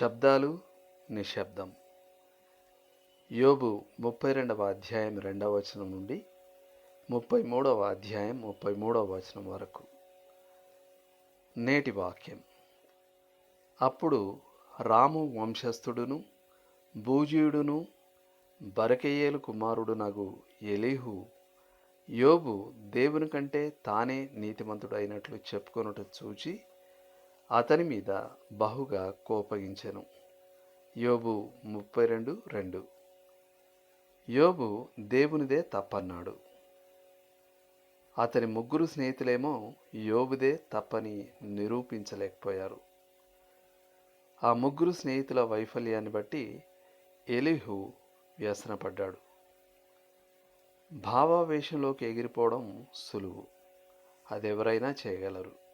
శబ్దాలు నిశ్శబ్దం. యోబు ముప్పై రెండవ అధ్యాయం రెండవ వచనం నుండి ముప్పై మూడవ అధ్యాయం ముప్పై మూడవ వచనం వరకు. నేటి వాక్యం. అప్పుడు రాము వంశస్థుడును బూజీయుడును కుమారుడు నగు ఎలీహు యోబు దేవుని కంటే తానే నీతిమంతుడైనట్లు చెప్పుకొనుట చూచి అతని మీద బహుగా కోపగించెను. యోబు ముప్పై రెండు రెండు. యోబు దేవునిదే తప్పన్నాడు. అతని ముగ్గురు స్నేహితులేమో యోబుదే తప్పని నిరూపించలేకపోయారు. ఆ ముగ్గురు స్నేహితుల వైఫల్యాన్ని బట్టి ఎలిహు వ్యసనపడ్డాడు. భావావేశంలోకి ఎగిరిపోవడం సులువు. అదెవరైనా చేయగలరు.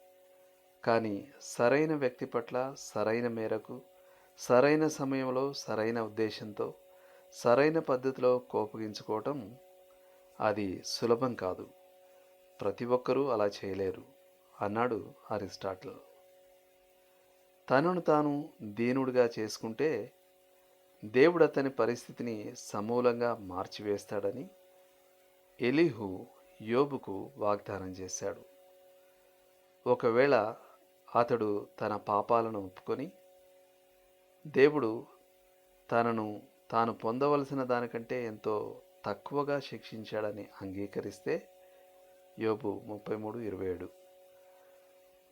కానీ సరైన వ్యక్తి పట్ల సరైన మేరకు సరైన సమయంలో సరైన ఉద్దేశంతో సరైన పద్ధతిలో కోపగించుకోవటం అది సులభం కాదు. ప్రతి ఒక్కరూ అలా చేయలేరు అన్నాడు అరిస్టాటిల్. తనను తాను దీనుడిగా చేసుకుంటే దేవుడు అతని పరిస్థితిని సమూలంగా మార్చివేస్తాడని ఎలిహు యోబుకు వాగ్దానం చేశాడు. ఒకవేళ అతడు తన పాపాలను ఒప్పుకొని దేవుడు తనను తాను పొందవలసిన దానికంటే ఎంతో తక్కువగా శిక్షించాడని అంగీకరిస్తే యోబు ముప్పై మూడు ఇరవై ఏడు.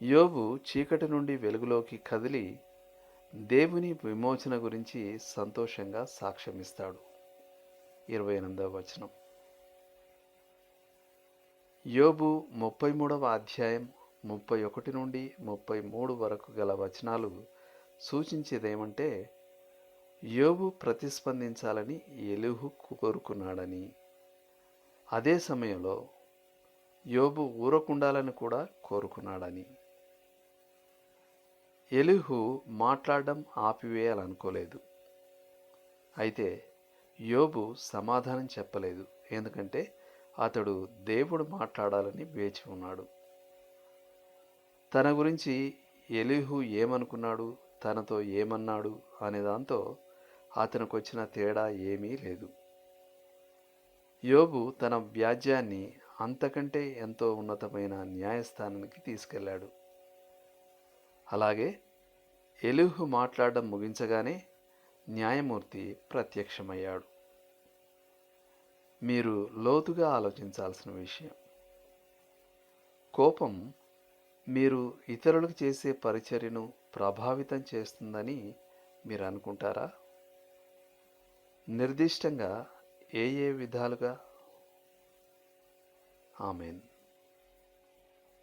యోబు చీకటి నుండి వెలుగులోకి కదిలి దేవుని విమోచన గురించి సంతోషంగా సాక్ష్యమిస్తాడు. ఇరవై ఎనిమిదవ వచనం. యోబు ముప్పై మూడవ అధ్యాయం ముప్పై ఒకటి నుండి ముప్పై మూడు వరకు గల వచనాలు సూచించేదేమంటే యోబు ప్రతిస్పందించాలని ఎలుహు కోరుకున్నాడని. అదే సమయంలో యోబు ఊరకుండాలని కూడా కోరుకున్నాడని. ఎలుహు మాట్లాడడం ఆపివేయాలనుకోలేదు. అయితే యోబు సమాధానం చెప్పలేదు. ఎందుకంటే అతడు దేవుడు మాట్లాడాలని వేచి ఉన్నాడు. తన గురించి ఎలిహు ఏమనుకున్నాడు? తనతో ఏమన్నాడు? అనే దాంతో అతనికి వచ్చిన తేడా ఏమీ లేదు. యోబు తన వ్యాజ్యాన్ని అంతకంటే ఎంతో ఉన్నతమైన న్యాయస్థానానికి తీసుకెళ్ళాడు అలాగే ఎలుహు మాట్లాడడం ముగించగానే న్యాయమూర్తి ప్రత్యక్షమయ్యాడు. మీరు లోతుగా ఆలోచించాల్సిన విషయం. కోపం మీరు ఇతరులకు చేసే పరిచర్యను ప్రభావితం చేస్తుందని మీరు అనుకుంటారా? నిర్దిష్టంగా ఏ ఏ విధాలుగా? ఆమెన్.